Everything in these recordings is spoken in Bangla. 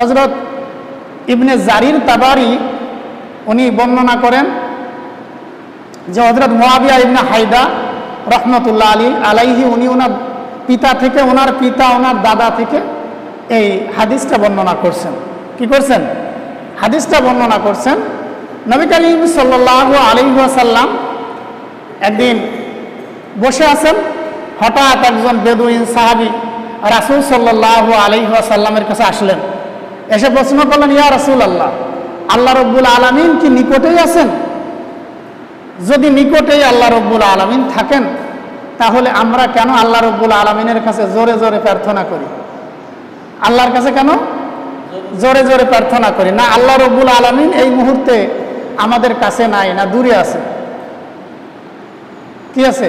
হজরত ইবনে জারির তাবারি উনি বর্ণনা করেন যে হজরত মোয়াবিয়া ইবনে হায়দা রহমতুল্লাহ আলী আলাইহি উনি ওনার পিতা থেকে, ওনার পিতা, ওনার দাদা থেকে এই হাদিসটা বর্ণনা করছেন। কি করছেন? হাদিসটা বর্ণনা করছেন, নবী করিম সাল্লাহ আলিহাসাল্লাম একদিন বসে আছেন, হঠাৎ একজন বেদুইন সাহাবি রাসুল সাল্লাহ আলিহাসাল্লামের কাছে আসলেন। এসে প্রশ্ন করলেন, ইয়া রাসুল আল্লাহ আল্লাহ রব্বুল আলমিন কি নিকটেই আছেন? যদি নিকটেই আল্লাহ রব্বুল আলমিন থাকেন, তাহলে আমরা কেন আল্লাহ রব্বুল আলমিনের কাছে জোরে জোরে প্রার্থনা করি? আল্লাহর কাছে কেন? জোরে জোরে প্রার্থনা করি। না, আল্লাহ রব্বুল আলমিন এই মুহূর্তে আমাদের কাছে নাই, না দূরে আছে। কি আছে?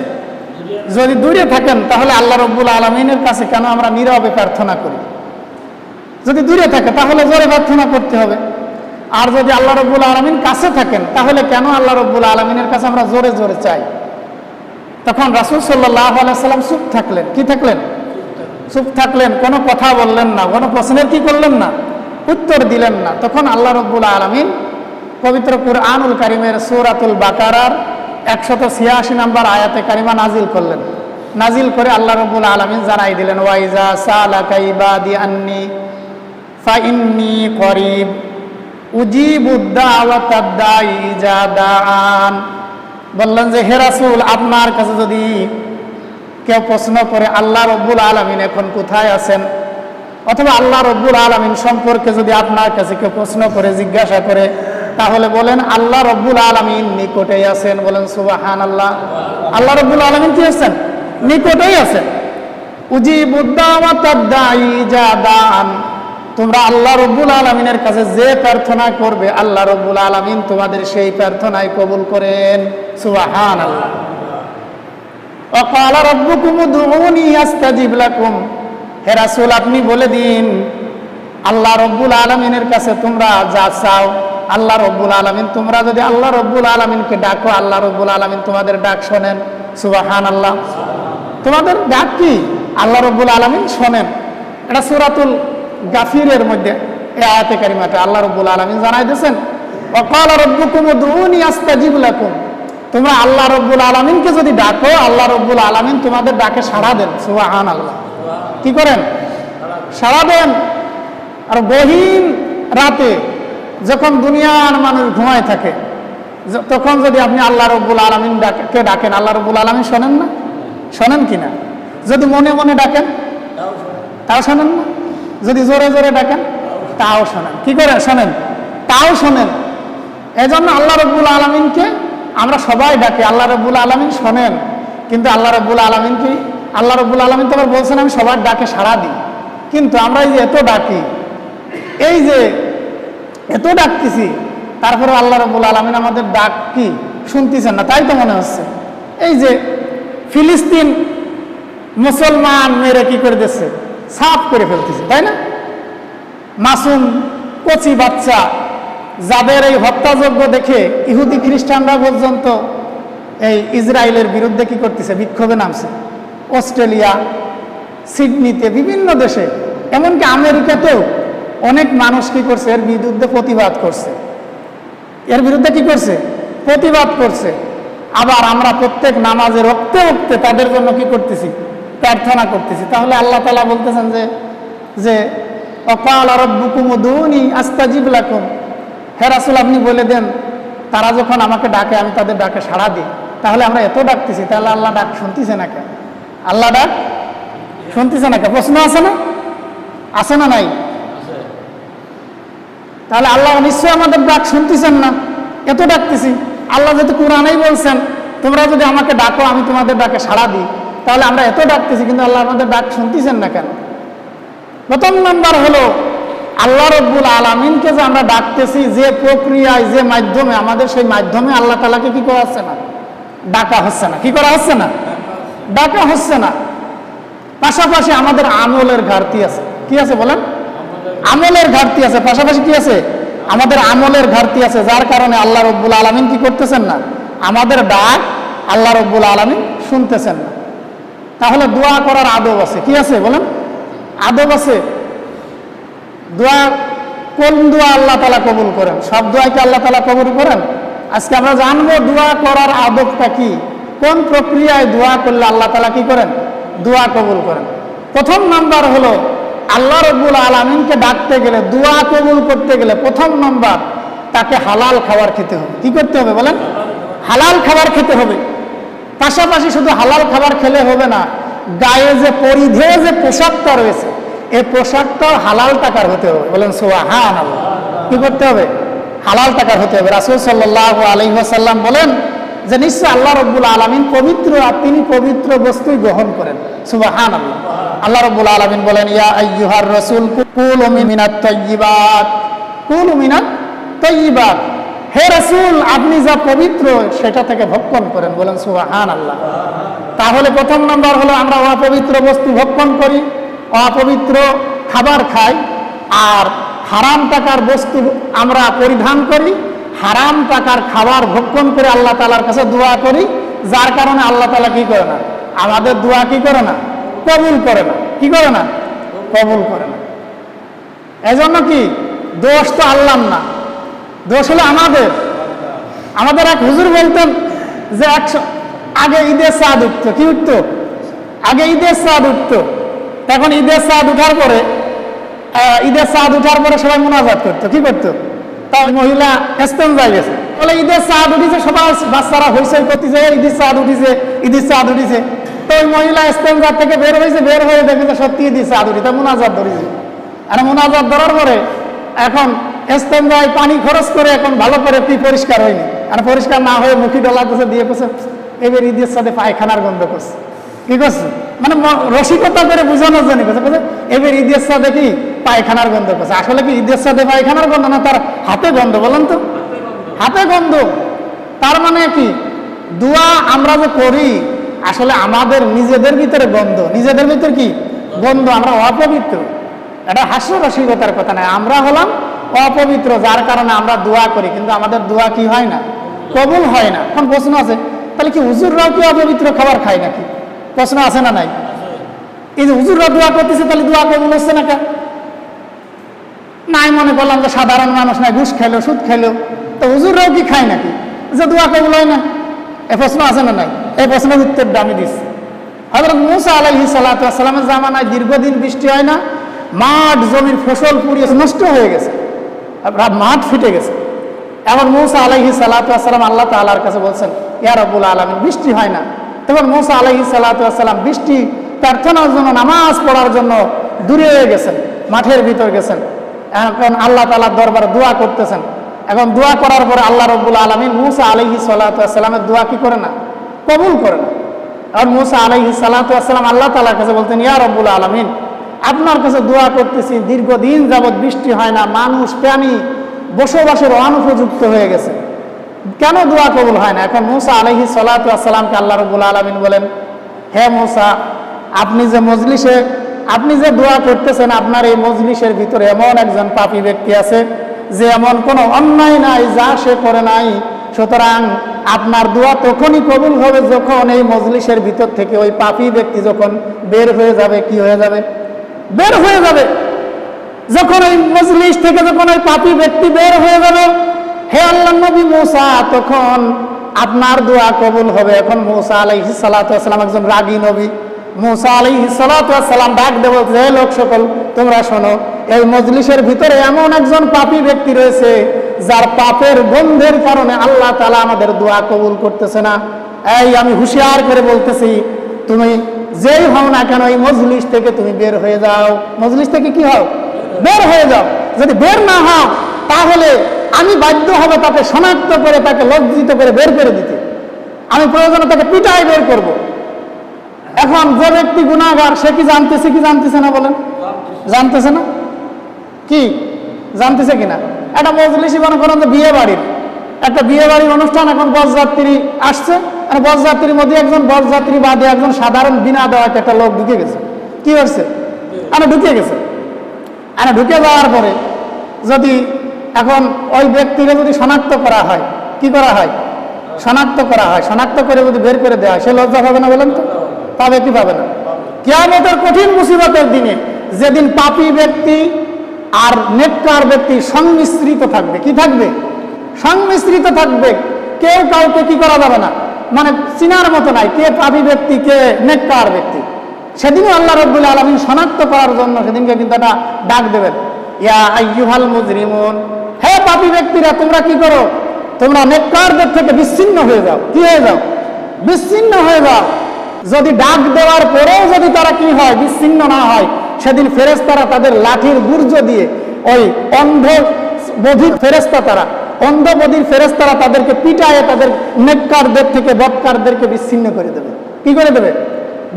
যদি দূরে থাকেন, তাহলে আল্লাহ রব্বুল আলমিনের কাছে কেন আমরা নীরবে প্রার্থনা করি? যদি দূরে থাকে, তাহলে জোরে প্রার্থনা করতে হবে। আর যদি আল্লাহ রব্বুল আলমিন কাছে থাকেন, তাহলে কেন আল্লাহ রব্বুল আলমিনের কাছে আমরা জোরে জোরে চাই? তখন রাসুল সাল্লাহ আলাইসাল্লাম চুপ থাকলেন। কি থাকলেন? চুপ থাকলেন, কোনো কথা বললেন না, কোনো প্রশ্নের কি করলেন না, উত্তর দিলেন না। তখন আল্লাহ রব্বুল আলমিন পবিত্র কুরআনুল কারিমের সৌরাতুল বাকারার একশত ছিয়াশি নম্বর আয়াতে কারিমা নাজিল করলেন। নাজিল করে আল্লাহ রব্বুল আলমিন জানাই দিলেন ওয়াইজা সালাকা ইবাদি আন্নি ফাইন্নি করিব। উজিবুদ্দাওয়াতাদ্দাইজাদান বললেন যে, হে রাসূল, আপনার কাছে যদি কেউ প্রশ্ন করে, আল্লাহ রব্বুল আলমিন এখন কোথায় আছেন? অথবা আল্লাহ রব্বুল আলমিন সম্পর্কে যদি আপনার কাছে কেউ প্রশ্ন করে, জিজ্ঞাসা করে, তাহলে বলেন, আল্লাহ রব্বুল আলমিন নিকটেই আছেন। বলেন সুবাহান আল্লাহ আল্লাহ রব্বুল আলমিন কি আছেন? নিকটেই আছেন। উজিবুদ্দাওয়াতাদ্দাইজাদান তোমরা আল্লাহ রব্বুল আলমিনের কাছে যে প্রার্থনা করবে, আল্লাহ রব্বুল আলমিন তোমাদের সেই প্রার্থনায় কবুল করেন। সুবাহান আল্লাহ অকাল রব্বুকুম দুউনি আস্তাজিব লাকুম। হে আপনি বলে দিন, আল্লাহ রব্বুল আলমিনের কাছে তোমরা যা চাও, আল্লাহ রব্বুল আলমিন, তোমরা যদি আল্লাহ রব্বুল আলমিনকে ডাকো, আল্লাহ রব্বুল আলমিন তোমাদের ডাক শোনেন। সুবাহান আল্লাহ তোমাদের ডাক কি? আল্লাহ রব্বুল আলমিন শোনেন। এটা সুরাতুল গাফিরের মধ্যে এই আয়াতে কারিমাটা আল্লাহ রব্বুল আলমিন জানাই দিয়েছেন অকাল রব্বুকুম দুউনি আস্তাজিব লাকুম। তোমরা আল্লাহ রব্বুল আলমিনকে যদি ডাকো, আল্লাহ রব্বুল আলমিন তোমাদের ডাকে সাড়া দেন সুবাহান আল্লাহ কি করেন? সাড়া দেন। আর গহীন রাতে যখন দুনিয়ার মানুষ ঘুমায় থাকে তখন যদি আপনি আল্লাহ রব্বুল আলমিন কে ডাকেন? আল্লাহ রব্বুল আলমিন শোনেন না? শোনেন কি না যদি মনে মনে ডাকেন তাও শোনেন না? যদি জোরে জোরে ডাকেন, তাও শোনেন। কি করে? শোনেন। তাও শোনেন। এই জন্য আল্লাহ রব্বুল আলমিনকে আমরা সবাই ডাকি। আল্লাহ রব্বুল আলমিন শোনেন। কিন্তু আল্লাহ রব্বুল আলমিন কি? আল্লাহ রব্বুল আলমিন তো আবার বলছেন, আমি সবার ডাকে সাড়া দিই। কিন্তু আমরা এই যে এত ডাকি, এই যে এত ডাকতেছি তারপরে আল্লাহ রব্বুল আলমিন আমাদের ডাক কি? শুনতেছেন না। তাই তো মনে হচ্ছে। এই যে ফিলিস্তিন মুসলমান মেয়েরা কি করে দিচ্ছে? সাফ করে ফেলতেছে, তাই না? মাসুম কচি বাচ্চা যাদের এই হত্যাযজ্ঞ দেখে ইহুদি খ্রিস্টানরা পর্যন্ত এই ইসরায়েলের বিরুদ্ধে কি করতেছে? বিক্ষোভে নামছে। অস্ট্রেলিয়া, সিডনিতে বিভিন্ন দেশে, এমনকি আমেরিকাতেও অনেক মানুষ কি করছে? এর বিরুদ্ধে প্রতিবাদ করছে। এর বিরুদ্ধে কি করছে? প্রতিবাদ করছে। আবার আমরা প্রত্যেক নামাজে রক্তে রক্তে তাদের জন্য কি করতেছি? প্রার্থনা করতেছি। তাহলে আল্লাহ তালা বলতেছেন যে যে, অকাল রব্বুকুমুদুনি আস্তাজিব লাকুম। হে রাসুল, আপনি বলে দেন, তারা যখন আমাকে ডাকে, আমি তাদের ডাকে সাড়া দিই। তাহলে আমরা এত ডাকতেছি, তাহলে আল্লাহ ডাক শুনতেছে না কেন? আল্লাহ ডাক শুনতেছে না কেন? প্রশ্ন আছে না? আছে না নাই? তাহলে আল্লাহ নিশ্চয়ই আমাদের ডাক শুনতেছেন না। এত ডাকতেছি। আল্লাহ যেহেতু কোরআনেই বলছেন, তোমরা যদি আমাকে ডাকো, আমি তোমাদের ডাকে সাড়া দিই। তাহলে আমরা এত ডাকতেছি, কিন্তু আল্লাহ আমাদের ডাক শুনতেছেন না কেন? প্রথম নাম্বার হলো, আল্লাহ রব্বুল আলমিনকে যে আমরা ডাকতেছি, যে প্রক্রিয়ায়, যে মাধ্যমে, আমাদের সেই মাধ্যমে আল্লাহ তালাকে কি করা হচ্ছে না? ডাকা হচ্ছে না। কি করা হচ্ছে না? ডাকা হচ্ছে না। পাশাপাশি আমাদের আমলের ঘাটতি আছে। কি আছে বলেন? আমলের ঘাটতি আছে। পাশাপাশি কি আছে? আমাদের আমলের ঘাটতি আছে। যার কারণে আল্লাহ রব্বুল আলমিন কি করতেছেন না? আমাদের ডাক আল্লাহ রব্বুল আলমিন শুনতেছেন না। তাহলে দোয়া করার আদব আছে। কি আছে বলেন? আদব আছে। দোয়া কোন দোয়া আল্লাহ তালা কবুল করেন? সব দোয়াকে আল্লাহ তালা কবুল করেন? আজকে আমরা জানব দোয়া করার আদবটা কি। কোন প্রক্রিয়ায় দোয়া করলে আল্লাহ তালা কি করেন? দোয়া কবুল করেন। প্রথম নাম্বার হলো, আল্লাহ রব্বুল আলমিনকে ডাকতে গেলে, দোয়া কবুল করতে গেলে প্রথম নাম্বার তাকে হালাল খাবার খেতে হবে। কি করতে হবে বলেন? হালাল খাবার খেতে হবে। পাশাপাশি শুধু হালাল খাবার খেলে হবে না, গায়ে যে পরিধেয় যে পোশাকটা রয়েছে, এই পোশাকটা হালাল টাকার হতে হবে। বলেন সোয়া হ্যাঁ কি করতে হবে? হালাল টাকার হতে হবে। রাসুল সাল্লাহ আলহিহাসাল্লাম বলেন যে নিশ্চয় আল্লাহ রব্বুল আলমিন পবিত্র আর তিনি পবিত্র বস্তুই গ্রহণ করেন। সুবাহান আল্লাহ আল্লাহ রব্বুল আলমিন বলেন, ইয়া আইয়ুহার রসুল, কুল মিনাত তৈবাত কুল মিনাত তৈবাত হে রসুল, আপনি যা পবিত্র সেটা থেকে ভক্ষণ করেন, বলেন সুবাহান আল্লাহ তাহলে প্রথম নম্বর হলো আমরা অপবিত্র বস্তু ভক্ষণ করি, অপবিত্র খাবার খাই, আর হারাম টাকার বস্তু আমরা পরিধান করি, হারাম টাকার খাবার ভক্ষণ করে আল্লাহ তালার কাছে দোয়া করি, যার কারণে আল্লাহ তালা কি করে না, আমাদের দোয়া কি করে না, কবুল করে না। কি করে না? কবুল করে না। এজন্য কি? দোষ তো আল্লাহ না। দোষ হলো আমাদের। আমাদের এক হুজুর বলতেন যে একশো আগে ঈদের চাঁদ উঠতো। কি উঠতো? আগে ঈদের চাঁদ উঠতো। এখন ঈদের চাঁদ উঠার পরে ঈদের চাঁদ উঠার পরে সবাই মোনাজাত করতো। কি করতো? তা মহিলা এস্তেন যাই গেছে। বলে, ঈদের চাঁদ উঠিছে সবাই বাচ্চারা হইসই করতেছে ঈদের চাঁদ উঠিছে, ঈদের চাঁদ উঠিছে। তো ওই মহিলা এস্তেঞ্জার থেকে বের হয়েছে বের হয়ে দেখে যে সত্যি ঈদের চাঁদ উঠিছে, মোনাজাত ধরেছে। আর মোনাজাত ধরার পরে এখন এস্তেঞ্জায় পানি খরচ করে এখন ভালো করে পি পরিষ্কার হয়নি। আর পরিষ্কার না হয়ে মুখি ডলা করছে দিয়ে করছে এবার ঈদের সাথে পায়খানার গন্ধ করছে। কি করছে? মানে রসিকতা করে বোঝানোর জন্য করছে এবার ঈদের সাথে কি পায়খানার গন্ধ করছে? আসলে কি ঈদের সাথে পায়খানার গন্ধ না, তার হাতে গন্ধ, বলেন তো? হাতে গন্ধ। তার মানে কি? দোয়া আমরা যে করি, আসলে আমাদের নিজেদের ভিতরে গন্ধ। নিজেদের ভিতরে কি? গন্ধ, আমরা অপবিত্র। এটা হাস্যরসিকতার কথা নয় আমরা হলাম অপবিত্র, যার কারণে আমরা দোয়া করি, কিন্তু আমাদের দোয়া কি হয় না? কবুল হয় না। এখন প্রশ্ন আছে, তাহলে কি হুজুররাও কি অপবিত্র খাবার খায় নাকি? প্রশ্ন আছে না নাই? এই যে হুজুররা দোয়া করতেছে, তাহলে দোয়া কবুল হচ্ছে না কেন? নাই মনে করলাম যে সাধারণ মানুষ নাই, ঘুষ খেলো, সুদ খেলো। তো হুজুররাও কি খায় নাকি? যে দোয়া কবুল হয় না। এ প্রশ্ন আছে না নাই? এই প্রশ্নের উত্তরটা আমি দিচ্ছি। হজরত মুসা আলাইহি সালাতামের জামানায় দীর্ঘদিন বৃষ্টি হয় না, মাঠ জমির ফসল পুড়িয়ে নষ্ট হয়ে গেছে। মাঠ ফিটে গেছে। এমন মৌসা আলাইহি সালাতাম আল্লাহ তালার কাছে বলছেন, ইয়া রব্বুল আলমিন, বৃষ্টি হয় না। তখন মৌসা আলাইহি সালাতাম বৃষ্টি, প্রার্থনার জন্য, নামাজ পড়ার জন্য দূরে গেছেন, মাঠের ভিতর গেছেন। এখন আল্লাহ তালার দরবারে দোয়া করতেছেন। এখন দোয়া করার পরে আল্লাহ রব্বুল আলমিন মুসা আলহি সাল্লাতামের দোয়া কি করে না? কবুল করে না। আর মুসা আলহি সাল্লাতাম আল্লাহ তালার কাছে বলতেন, ইয়া রব্বুল আলমিন আপনার কাছে দোয়া করতেছি, দীর্ঘদিন যাবৎ বৃষ্টি হয় না, মানুষ, প্রাণী বসবাসের অনুপযুক্ত হয়ে গেছে। কেন দোয়া কবুল হয় না? এখন মুসা আলহি সাল্লাতামকে আল্লাহ রব্বুল আলমিন বলেন, হে মুসা, আপনি যে মজলিসে, আপনি যে দোয়া করতেছেন, আপনার এই মজলিসের ভিতরে এমন একজন পাপী ব্যক্তি আছে, যে এমন কোনো অন্যায় নাই, যা সে করে নাই। সুতরাং আপনার দোয়া তখনই কবুল হবে যখন এই মজলিসের ভিতর থেকে ওই পাপী ব্যক্তি যখন বের হয়ে যাবে, কি হয়ে যাবে? বের হয়ে যাবে। যখন ওই মজলিস থেকে যখন ওই পাপী ব্যক্তি বের হয়ে যাবে হে আল্লাহ নবী মৌসা, তখন আপনার দোয়া কবুল হবে। এখন মৌসা আলাইহি সালাতাম একজন রাগী নবী। মৌসা আলাইহি সালাতাম ডাক দেব যে লোক সকল, তোমরা শোনো, এই মজলিসের ভিতরে এমন একজন পাপী ব্যক্তি রয়েছে, যার পাপের গন্ধের কারণে আল্লাহ তালা আমাদের দোয়া কবুল করতেছে না। এই আমি হুঁশিয়ার করে বলতেছি, তুমি যেই হও না কেন, এই মজলিস থেকে তুমি বের হয়ে যাও। মজলিস থেকে কি হও? বের হয়ে যাও। যদি বের না হও, তাহলে আমি বাধ্য হব তাকে শনাক্ত করে, তাকে লজ্জিত করে বের করে দিতে। আমি প্রয়োজনে তাকে পিটাই বের করব। এখন যে ব্যক্তি গুণাগার সে কি জানতেছে কি জানতেছে না বলেন? জানতেছে না? কি? জানতেছে কিনা? এটা মজলিসি মনে বিয়ে বাড়ির একটা বিয়ে বাড়ির অনুষ্ঠান, এখন বরযাত্রী আসছে। আর বরযাত্রীর মধ্যে একজন বরযাত্রী বাদে একজন সাধারণ বিনা দেওয়া একটা লোক ঢুকে গেছে। কি হয়েছে? আরে ঢুকে গেছে। আরে ঢুকে যাওয়ার পরে যদি এখন ওই ব্যক্তিকে যদি শনাক্ত করা হয়, কি করা হয়? শনাক্ত করা হয়। শনাক্ত করে যদি বের করে দেওয়া হয়, সে লজ্জা পাবে না বলেন তো? পাবে কি পাবে না? কেয়ামতের কঠিন মুসিবতের দিনে যেদিন পাপী ব্যক্তি আর নেককার ব্যক্তি সংমিশ্রিত থাকবে, কি থাকবে? সংমিশ্রিত থাকবে। কেউ কাউকে কি করা যাবে না। মানে চিনার মতো নাই, কে পাপি ব্যক্তি, কে নেককার ব্যক্তি। সেদিনও আল্লাহ রব্বুল আলমিন শনাক্ত করার জন্য সেদিনকে কিন্তু একটা ডাক দেবেন। ইয়া আইয়ুহাল মুজরিমুন, হে পাপী ব্যক্তিরা, তোমরা কি করো? তোমরা নেককারদের থেকে বিচ্ছিন্ন হয়ে যাও। কি হয়ে যাও? বিচ্ছিন্ন হয়ে যাও। যদি ডাক দেওয়ার পরেও যদি তারা কি হয়, বিচ্ছিন্ন না হয়, সেদিন ফেরেস্তারা তাদের লাঠির গুর্জ দিয়ে ওই অন্ধ বধির ফেরেস্তা তারা অন্ধ বধির ফেরেস্তারা তাদেরকে পিটায়, তাদের নেককারদের থেকে বৎকারদেরকে বিচ্ছিন্ন করে দেবে। কি করে দেবে?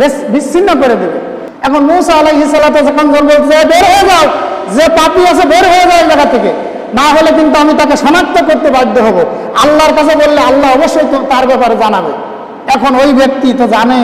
বেশ বিচ্ছিন্ন করে দেবে। এখন মৌসা আলাইহি সাল্লাতু যখন বলবে যে বের হয়ে যাও, যে পাপী আছে বের হয়ে যাও জায়গা থেকে। না হলে কিন্তু আমি তাকে শনাক্ত করতে বাধ্য হব। আল্লাহর কাছে বললে আল্লাহ অবশ্যই তার ব্যাপারে জানাবে। এখন ওই ব্যক্তি তো জানে,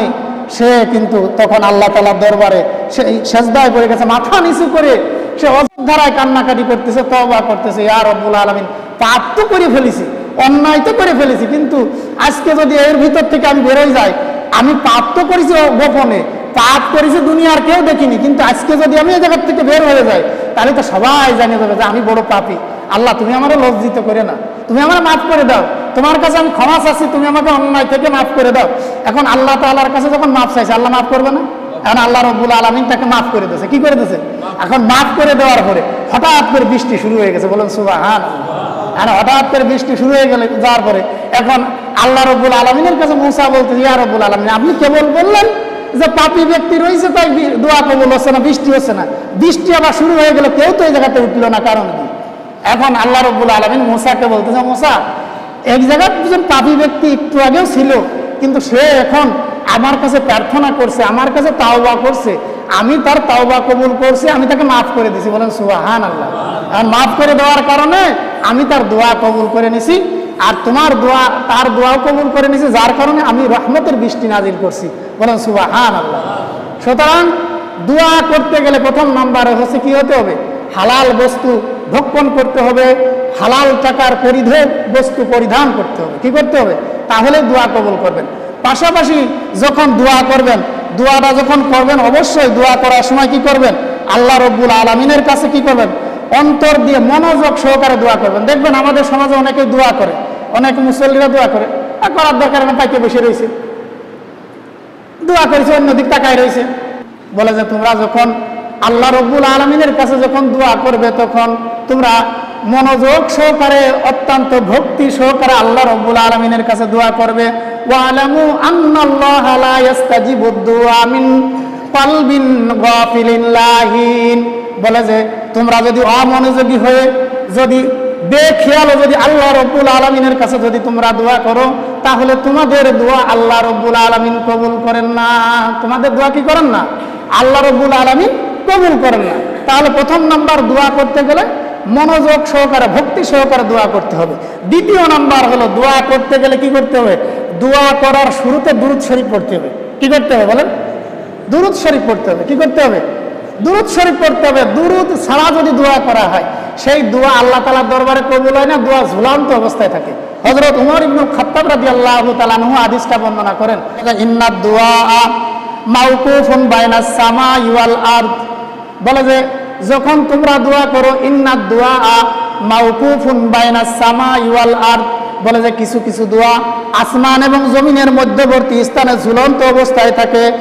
সে কিন্তু তখন আল্লাহ তালার দরবারে সে সেজদায় পড়ে গেছে, মাথা নিচু করে। সে অযোধ্যারায় কান্নাকাটি করতেছে তবা করতেছে, ইয়া রব্বুল আলমিন পাপ তো করে ফেলেছি, অন্যায় তো করে ফেলেছি, কিন্তু আজকে যদি এর ভিতর থেকে আমি বেরোয় যাই, আমি পাপ তো করেছি গোপনে, পাপ করেছি দুনিয়ার কেউ দেখিনি, কিন্তু আজকে যদি আমি এই জায়গার থেকে বের হয়ে যাই, তাহলে তো সবাই জানিয়ে দেবে যে আমি বড় পাপি। আল্লাহ, তুমি আমার লজ্জিত করে না। তুমি আমার মাফ করে দাও। তোমার কাছে আমি ক্ষমা চাচ্ছি, তুমি আমাকে অন্যায় থেকে মাফ করে দাও। এখন আল্লাহ তাল্লাহর কাছে যখন মাফ চাইছে, আল্লাহ মাফ করবে না? এখন আল্লাহ রব্বুল আলমিন তাকে মাফ করে দিয়েছে। কি করে দিয়েছে? এখন মাফ করে দেওয়ার পরে হঠাৎ করে বৃষ্টি শুরু হয়ে গেছে, বলেন সুবাহ আর হঠাৎ করে বৃষ্টি শুরু হয়ে গেলে যাওয়ার পরে। এখন আল্লাহ রব্বুল আলমিনের কাছে মূসা বলতে ইয়া রব্বুল আলমিন, আপনি কেবল বললেন যে পাপি ব্যক্তি রয়েছে, তাই দোয়া কবুল হচ্ছে না, বৃষ্টি হচ্ছে না। বৃষ্টি আবার শুরু হয়ে গেলে কেউ তো এই জায়গাতে উঠল না, কারণ কি? এখন আল্লাহ রব্বুল আলমিন মোসাকে বলতেছে, মোসা, এক জায়গায় দুজন পাপি ব্যক্তি একটু আগেও ছিল, কিন্তু সে এখন আমার কাছে প্রার্থনা করছে, আমার কাছে তাওবা করছে। আমি তার তাওবা কবুল করছি, আমি তাকে মাফ করে দিছি। বলেন সুবাহান আল্লাহ আর মাফ করে দেওয়ার কারণে আমি তার দোয়া কবুল করে নিছি। আর তোমার দোয়া, তার দোয়াও কবুল করে নিছি, যার কারণে আমি রহমতের বৃষ্টি নাজিল করছি। বলেন সুবাহান আল্লাহ সুতরাং দোয়া করতে গেলে প্রথম নাম্বারে হচ্ছে কি হতে হবে? হালাল বস্তু ভক্ষণ করতে হবে, হালাল টাকার পরিধেয় বস্তু পরিধান করতে হবে। কি করতে হবে? তাহলে দোয়া কবুল করবেন। পাশাপাশি যখন দোয়া করবেন, দোয়াটা যখন করবেন, অবশ্যই দোয়া করার সময় কি করবেন? আল্লাহ রব্বুল আলমিনের কাছে কি করবেন? অন্তর দিয়ে মনোযোগ সহকারে দোয়া করবেন। দেখবেন আমাদের সমাজে অনেকে দোয়া করে, অনেক মুসল্লিরা দোয়া করে। আর করার দরকার না পাইতে বসে রয়েছে। দোয়া করেছে, অন্যদিক তাকায় রয়েছে। বলে যে, তোমরা যখন আল্লাহ রব্বুল আলমিনের কাছে যখন দোয়া করবে, তখন তোমরা মনোযোগ সহকারে, অত্যন্ত ভক্তি সহকারে আল্লাহ রব্বুল আলমিনের কাছে দোয়া করবে। বলে যে তোমরা যদি অমনোযোগী হয়ে, যদি বেখেয়াল যদি আল্লাহ রব্বুল আলমিনের কাছে যদি তোমরা দোয়া করো, তাহলে তোমাদের দোয়া আল্লাহ রব্বুল আলমিন কবুল করেন না। তোমাদের দোয়া কি করেন না? আল্লাহ রব্বুল আলমিন কবুল করেন না। তাহলে প্রথম নাম্বার দোয়া করতে গেলে মনোযোগ সহকারে, ভক্তি সহকারে দোয়া করতে হবে। দ্বিতীয় নাম্বার হলো দোয়া করতে গেলে কি করতে হবে? দোয়া করার শুরুতে দুরুদ শরীফ পড়তে হবে। কি করতে হবে বলেন? দুরুদ শরীফ পড়তে হবে। কি করতে হবে? দুরুদ শরীফ পড়তে হবে। দুরুদ ছাড়া যদি দোয়া করা হয়, সেই দোয়া আল্লাহ তালার দরবারে কবুল হয় না, দোয়া ঝুলান্ত অবস্থায় থাকে। হজরত উমর ইবনুল খাত্তাব রাদিয়াল্লাহু তাআলা নহু হাদিসটা বর্ণনা করেন, ইন্নাদ দুআ মাউকুফুন বাইনাস সামাই ওয়াল আরদ। বলে যে, যখন তোমরা দোয়া করো, ইন্নাদ দুআ মাউকুফুন বাইনাস সামাই ওয়াল আরদ। বলে যে কিছু কিছু দোয়া আসমান এবং জমিনের মধ্যবর্তী স্থানে ঝুলন্ত অবস্থায় থাকে।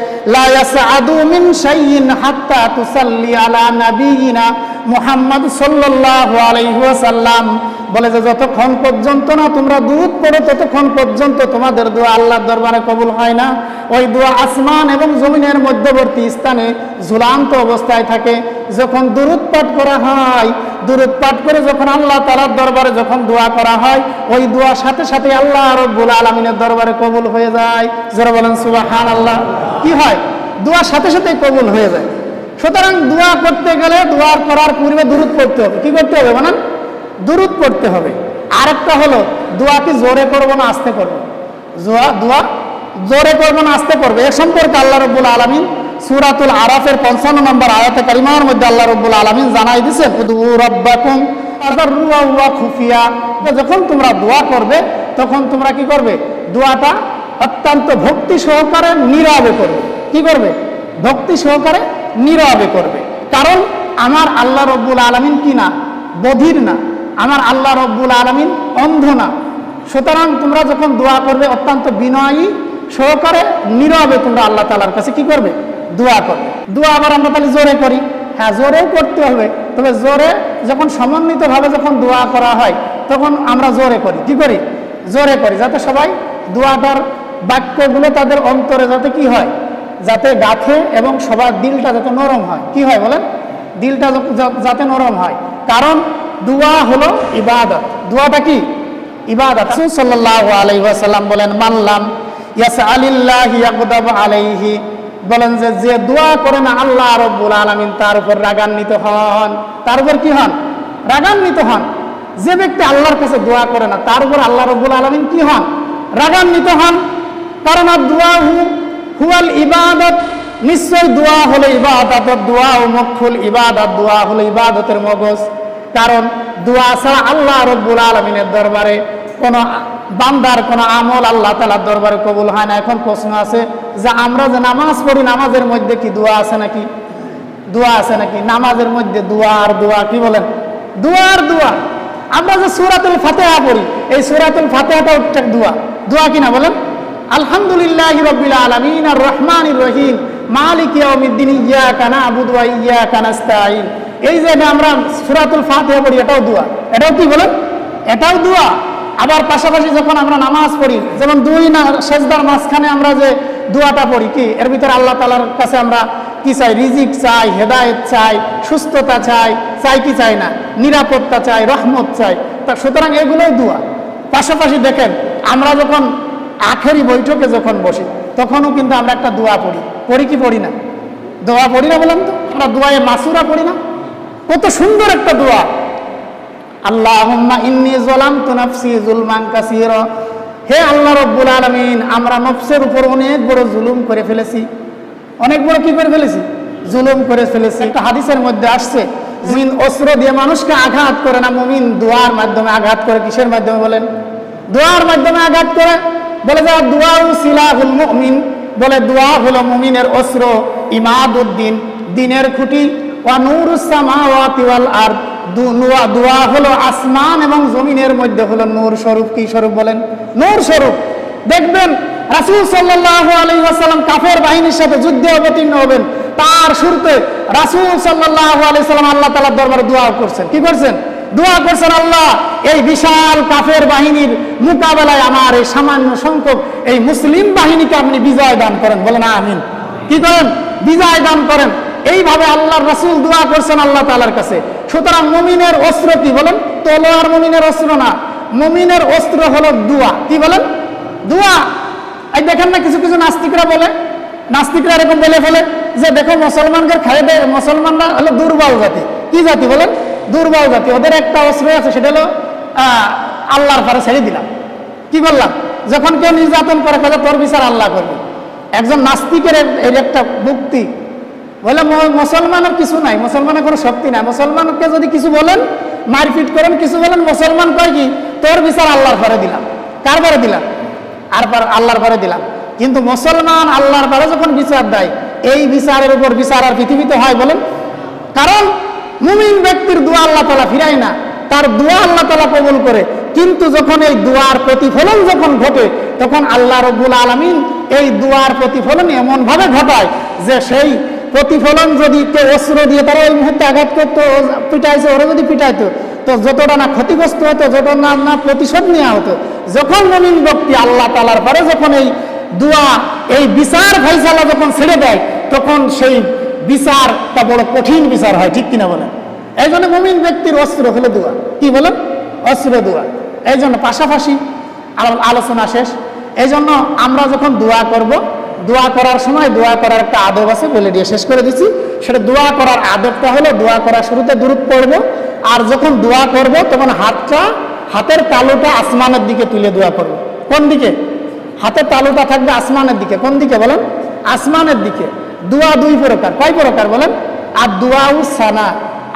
মুহাম্মদ সাল্লাল্লাহু আলাইহি ওয়াসাল্লাম। বলে যে যতক্ষণ পর্যন্ত না তোমরা দুধ পড়ো, ততক্ষণ পর্যন্ত তোমাদের দোয়া আল্লাহর দরবারে কবুল হয় না। ওই দোয়া আসমান এবং জমিনের মধ্যবর্তী স্থানে ঝুলান্ত অবস্থায় থাকে। যখন দুরুদ পাঠ করা হয়, দুরুদ পাঠ করে যখন আল্লাহ তালার দরবারে যখন দোয়া করা হয়, ওই দোয়া সাথে সাথে আল্লাহ রব্বুল আলমিনের দরবারে কবুল হয়ে যায়। যারা বলেন সুবাহান আল্লাহ কি হয়? দোয়া সাথে সাথে কবুল হয়ে যায়। সুতরাং দোয়া করতে গেলে দোয়া করার পূর্বে দুরুদ পড়তে হবে। কি করতে হবে মানে দুরুদ পড়তে হবে। আরেকটা হলো, দোয়া কি জোরে করব না আস্তে করব? দোয়া দোয়া জোরে করব না আস্তে করবে? এ সম্পর্কে আল্লাহ রব্বুল আলমিন সুরাতুল আরাফের পঞ্চান্ন নম্বর আয়াতে কারিমার মধ্যে আল্লাহ রব্বুল আলমিন জানাই দিছে যখন তোমরা দোয়া করবে, তখন তোমরা কি করবে? দোয়াটা অত্যন্ত ভক্তি সহকারে নীরবে করবে। কি করবে? ভক্তি সহকারে নীরবে করবে। কারণ আমার আল্লাহ রব্বুল আলমিন কি না? বধির না। আমার আল্লাহ রব্বুল আলমিন অন্ধ না। সুতরাং তোমরা যখন দোয়া করবে, অত্যন্ত বিনয়ী সহকারে নীরবে তোমরা আল্লাহ তালার কাছে কি করবে? দোয়া করবে দোয়া আবার আমরা তাহলে জোরে করি। হ্যাঁ জোরেও করতে হবে। তবে জোরে যখন সমন্বিতভাবে যখন দোয়া করা হয়, তখন আমরা জোরে করি। কি করি? জোরে করি, যাতে সবাই দোয়াটার বাক্যগুলো তাদের অন্তরে যাতে কি হয়? যাতে গাথে এবং সবার দিলটা যাতে নরম হয়। কি হয় বলেন? দিলটা যাতে নরম হয়। কারণ দোয়া হলো ইবাদত। দোয়াটা কি? ইবাদত। সাল্লাল্লাহু আলাইহি বলেন মানলাম ইয়াসআলিল্লাহি ইয়াগদাবু আলাইহি বলেন যে যে দোয়া না আল্লাহ রব্বুল আলামিন, তার উপর রাগান্বিত হন। তার উপর কি হন? রাগান্বিত হন। যে ব্যক্তি আল্লাহর কাছে দোয়া করে না, তার উপর আল্লাহ রব্বুল আলামিন কি হন? রাগান্বিত হন। কারণ আর দোয়া হু হুয়াল ইবাদত। নিশ্চয় দোয়া হলো ইবাদত দোয়া ও মক্ষুল ইবাদত। দোয়া হলো ইবাদতের মগজ। কারণ দোয়া ছাড়া আল্লাহ রব্বুল আলমিনের দরবারে কোনো বান্দার কোনো আমল আল্লাহ তালার দরবারে কবুল হয় না। এখন প্রশ্ন আছে যে আমরা যে নামাজ পড়ি, নামাজের মধ্যে কি দোয়া আছে নাকি? দোয়া আছে নাকি? নামাজের মধ্যে দোয়া আর দোয়া কি বলেন? দোয়া আর দোয়া। আমরা যে সুরাতুল ফাতেহা পড়ি, এই সুরাতুল ফাতেহাটাও একটা দোয়া। দোয়া কিনা বলেন? আলহামদুলিল্লাহ রব্বিল আলামিন, আর রহমানির রহিম, মালিক ইয়াউমিদ্দিন, ইয়াকা নাবুদু ওয়া ইয়াকা নাস্তাঈন। এই যে আমরা সুরাতুল ফাতিহা পড়ি, এটাও দোয়া। এটাও কি বলেন? এটাও দোয়া। আবার পাশাপাশি যখন আমরা নামাজ পড়ি, যেমন দুই না, সেজদার মাঝখানে আমরা যে দোয়াটা পড়ি, কি? এর ভিতরে আল্লাহ তালার কাছে আমরা কি চাই? রিজিক চাই, হেদায়েত চাই, সুস্থতা চাই চাই কি চাই না? নিরাপত্তা চাই, রহমত চাই। তা সুতরাং এগুলোই দোয়া। পাশাপাশি দেখেন, আমরা যখন আখেরি বৈঠকে যখন বসি, তখনও কিন্তু আমরা একটা দোয়া পড়ি। পড়ি কি পড়ি না? দোয়া পড়ি না বলেন তো? আমরা দোয়ায় মাসুরা পড়ি না? কত সুন্দর একটা দোয়া। আল্লাহুম্মা ইন্নী যালামতু নাফসি যুলমান কাসীরা। হে আল্লাহ রব্বুল আলামিন, আমরা নফসের উপর অনেক বড় জুলুম করে ফেলেছি। অনেক বড় কি করে ফেলেছি? জুলুম করে ফেলেছি। একটা হাদিসের মধ্যে আসছে, জিন অস্ত্র দিয়ে মানুষকে আঘাত করে না, মুমিন দোয়ার মাধ্যমে আঘাত করে। কিসের মাধ্যমে বলেন? দোয়ার মাধ্যমে আঘাত করে? বলে যে দোয়াউ সিলাহুল মুমিন। বলে, দোয়া হলো মুমিনের অস্ত্র, ইমাদুদ্দিন, দিনের খুঁটি, ওয়া নূরুস সামাওয়াতি ওয়াল আরদ। দু- নুয়া- দোয়া হলো আসমান এবং জমিনের মধ্যে হলো নূর স্বরূপ। কি স্বরূপ বলেন? নূর স্বরূপ। দেখবেন, রাসূল ওয়াসাল্লাম কাফের বাহিনীর সাথে যুদ্ধে অবতীর্ণ হবেন। তার শুরুতে রাসূল সাল্লাম আল্লাহ দরবারে দোয়া করছেন। কি করছেন? দোয়া করছেন, আল্লাহ, এই বিশাল কাফের বাহিনীর মোকাবেলায় আমার এই সামান্য সংখ্যক এই মুসলিম বাহিনীকে আপনি বিজয় দান করেন। বলেন, আমিন। কি করেন? বিজয় দান করেন। এইভাবে আল্লাহর রাসূল দোয়া করছেন আল্লাহ তাআলার কাছে। সুতরাং মুমিনের অস্ত্র কি বলেন? তলোয়ার মুমিনের অস্ত্র না। মুমিনের অস্ত্র হলো দোয়া। কি বলেন? দোয়া। এই দেখেন না, কিছু কিছু নাস্তিকরা বলে। নাস্তিকরা এরকম বলে ফেলে যে, দেখো, মুসলমানদের খাই দেয় মুসলমানরা হলো দুর্বল জাতি। কি জাতি বলেন? দুর্বল জাতি। ওদের একটা অস্ত্র আছে, সেটা হলো আল্লাহর পরে ছেড়ে দিলাম। কি বললাম? যখন কেউ নির্যাতন করে কাজে তোর বিচার আল্লাহ করবে। একজন নাস্তিকের এর একটা মুক্তি বলে মুসলমানের কিছু নাই, মুসলমানের কোনো শক্তি নাই। মুসলমানকে যদি কিছু বলেন, মারপিট করেন, কিছু বলেন, মুসলমান কয় কি, তোর বিচার আল্লাহর পরে দিলাম। কার পরে দিলাম? আর পর আল্লাহর পরে দিলাম। কিন্তু মুসলমান আল্লাহর পরে যখন বিচার দেয়, এই বিচারের উপর বিচার আর পৃথিবীতে হয় বলেন। কারণ মুমিন ব্যক্তির দোয়া আল্লাহ তালা ফিরায় না, তার দোয়া আল্লাহ তালা কবুল করে। কিন্তু যখন এই দোয়ার প্রতিফলন যখন ঘটে, তখন আল্লাহ রব্বুল আলমিন এই দোয়ার প্রতিফলন এমনভাবে ঘটায় যে সেই প্রতিফলন যদি কেউ অস্ত্র দিয়ে তারা ওই মুহূর্তে আঘাত করতো, পিটাইছে, ওরা যদি পিটাইতো, তো যতটা না ক্ষতিগ্রস্ত হতো, যতটা না না প্রতিশোধ নেওয়া হতো, যখন মমিন ব্যক্তি আল্লাহ তালার পরে যখন এই দোয়া, এই বিচার ফয়সালা যখন ছেড়ে দেয়, তখন সেই বিচারটা বড় কঠিন বিচার হয়, ঠিক কিনা বলেন? এই জন্য মমিন ব্যক্তির অস্ত্র হলো দোয়া। কি বলেন? অস্ত্র দোয়া। এই জন্য পাশাপাশি আলো- আলোচনা শেষ। এই জন্য আমরা যখন দোয়া করব দোয়া করার সময় দোয়া করার একটা আদব আছে, বলে দিয়ে শেষ করে দিচ্ছি সেটা দোয়া করার আদবটা হলো দোয়া করার শুরুতে দূরত পড়ব, আর যখন দোয়া করব তখন হাতটা, হাতের তালুটা আসমানের দিকে তুলে দোয়া করব। কোন দিকে? হাতের তালুটা থাকবে আসমানের দিকে। কোন দিকে বলেন? আসমানের দিকে। দোয়া দুই প্রকার। কয় প্রকার বলেন? আর দোয়াউ সানা,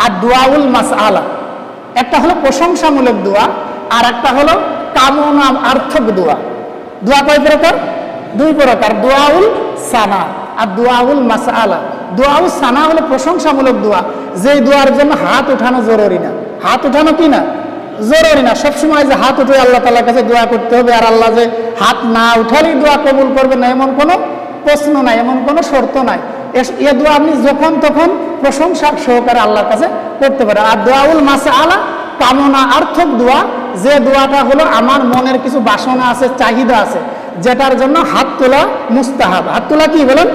আর দোয়াউল মাস আলা একটা হলো প্রশংসামূলক দোয়া, আর একটা হলো কামনা আর্থক দোয়া। দোয়া কয় প্রকার? দুই প্রকার দোয়াউল সানা আর দোয়াউল মাসআলা। দোয়াউ সানা হলো প্রশংসামূলক দোয়া, যে দোয়ার জন্য হাত উঠানো জরুরি না। হাত উঠানো কি না? জরুরি না। সবসময় যে হাত উঠে আল্লাহ তালার কাছে দোয়া করতে হবে আর আল্লাহ যে হাত না উঠালেই দোয়া কবুল করবে না, এমন কোনো প্রশ্ন নাই, এমন কোনো শর্ত নাই। এ দোয়া আপনি যখন তখন প্রশংসা সহকারে আল্লাহর কাছে করতে পারেন। আর দোয়াউল মাসা আলা কামনা আর্থক দোয়া, যে দোয়াটা হলো আমার মনের কিছু বাসনা আছে, চাহিদা আছে যেটার জন্য হাত তোলা মুস্তাহাব। হাত তোলা কি বলেন?